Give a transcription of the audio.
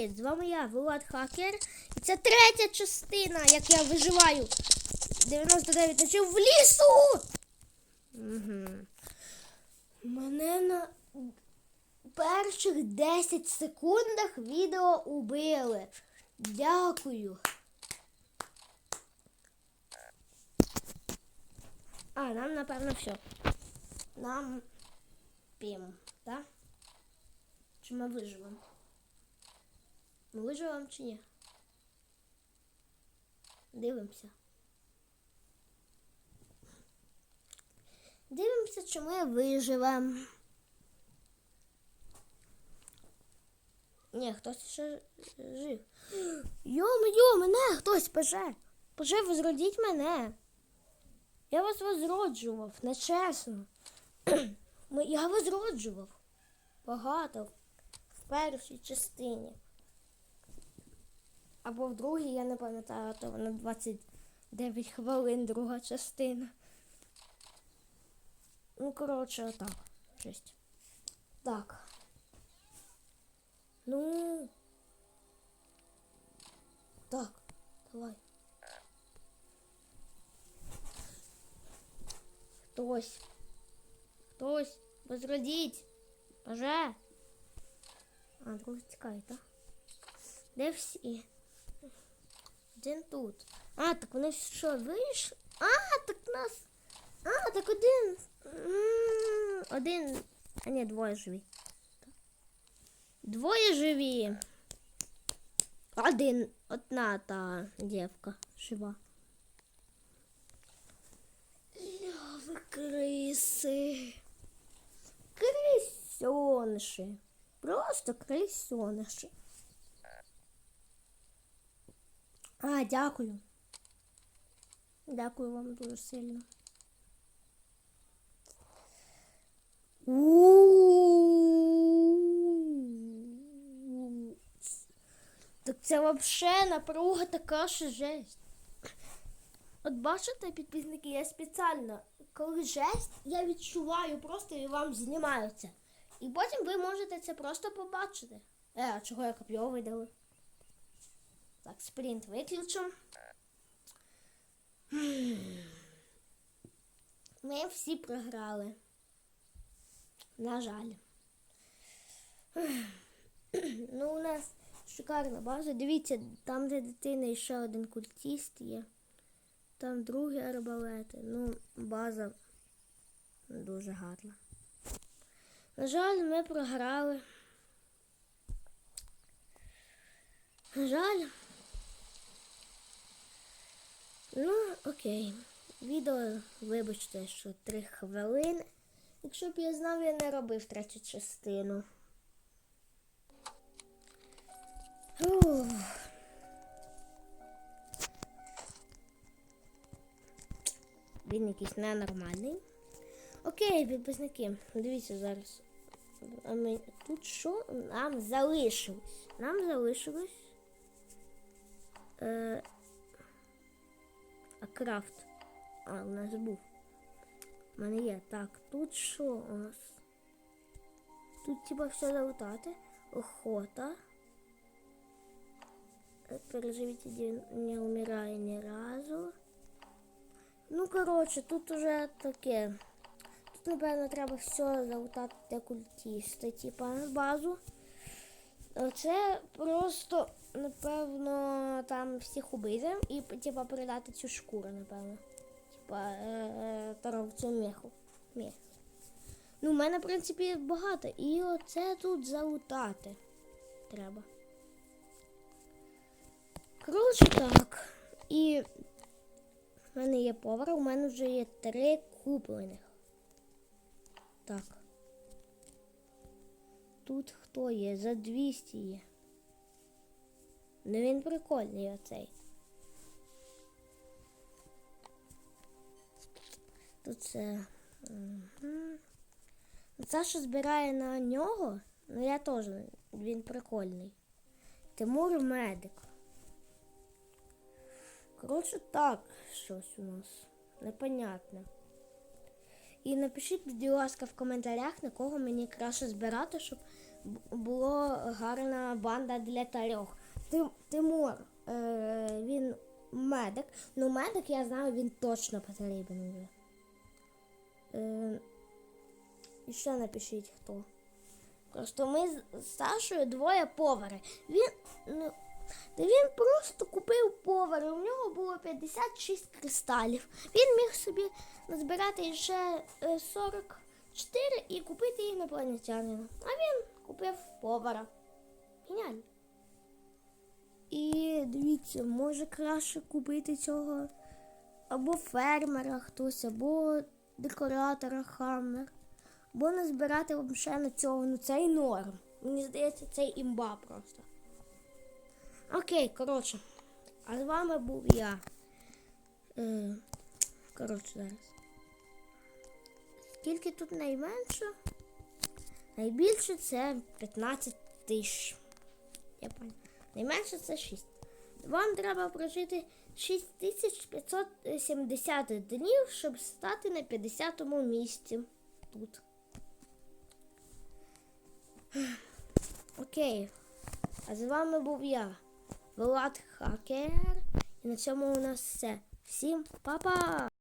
Привіт! З вами я, Влад Хакер. І це третя частина, як я виживаю 99 ночів в лісу. Угу. Мене на перших 10 секундах відео убили. Дякую. А, нам напевно все. Нам п'ємо, так? Чи ми виживемо? Ми виживемо чи ні? Дивимося. Дивимося, чи ми виживемо. Ні, хтось ще жив. Йо-моє, мене хтось поже. Поже, возродіть мене. Я вас возроджував, нечесно. Я возроджував. Багато. В першій частині. Або в другій, я не пам'ятаю, то вона 29 хвилин, друга частина. Ну, коротше, отак. Жесть. Так. Ну. Так, давай. Хтось. Хтось. Возродіть. Боже. А, другий тікає, так? Де всі? Один тут. А, так вони що, вийшли? А, так нас. А, так один. Один. А ні, двоє живі. Двоє живі. Один. Одна та дівка жива. Ляви криси. Крисьониші. Просто крисьониші. А, дякую. Дякую вам дуже сильно. Так це взагалі напруга така, що жесть. От бачите, підписники, я спеціально, коли жесть, я відчуваю просто і вам знімаю це. І потім ви можете це просто побачити. Е, а чого я коп'є видали? Так, спринт виключимо. Ми всі програли. На жаль. Ну, у нас шикарна база. Дивіться, там, де дитина, ще один культіст є. Там другі арбалети. Ну, база дуже гарна. На жаль, ми програли. На жаль. Ну, окей. Відео, вибачте, що три хвилини. Якщо б я знав, я не робив третю частину. Ух. Він якийсь ненормальний. Окей, підписники, дивіться зараз. А ми... Тут що нам залишилось? Нам залишилось. Е... А крафт. А, у нас був. У мене є. Так, тут що у нас? Тут типа все залутати. Охота. Е, Переживіть один не вмирає ні разу. Ну, коротше, тут уже таке. Тут, напевно, треба все залутати для культіста, типа на базу. Це просто, напевно, там всіх убити і типа передати цю шкуру, напевно. Типа е, е, торговцю Ну, в мене, в принципі, багато. І оце тут залутати треба. Коротше так. І в мене є повар, у мене вже є три куплених. Так. Тут хто є? За 200 є. Ну він прикольний оцей. Тут це. Угу. Що збирає на нього, ну я теж, він прикольний. Тимур медик. Коротше, так, щось у нас. Непонятне. І напишіть, будь ласка, в коментарях, на кого мені краще збирати, щоб була гарна банда для трьох. Тим, Тимур, е, він медик. Ну, медик, я знаю, він точно потрібен. Е, і ще напишіть хто. Просто ми з- Сашою двоє повари. Він, ну, він просто купив повари. У нього було 56 кристалів. Він міг собі назбирати ще е, 44 і купити інопланетянина. А він купив повара. Геніально. І дивіться, може краще купити цього або фермера хтось, або декоратора хаммер. Або не збирати ще на цього, ну це і норм. Мені здається, це імба просто. Окей, коротше. А з вами був я. Е, коротше, зараз. Скільки тут найменше? Найбільше це 15 тисяч. Я пам'ятаю. Найменше це 6. Вам треба прожити 6570 днів, щоб стати на 50-му місці тут. Окей. А з вами був я, Влад Хакер. І на цьому у нас все. Всім па-па!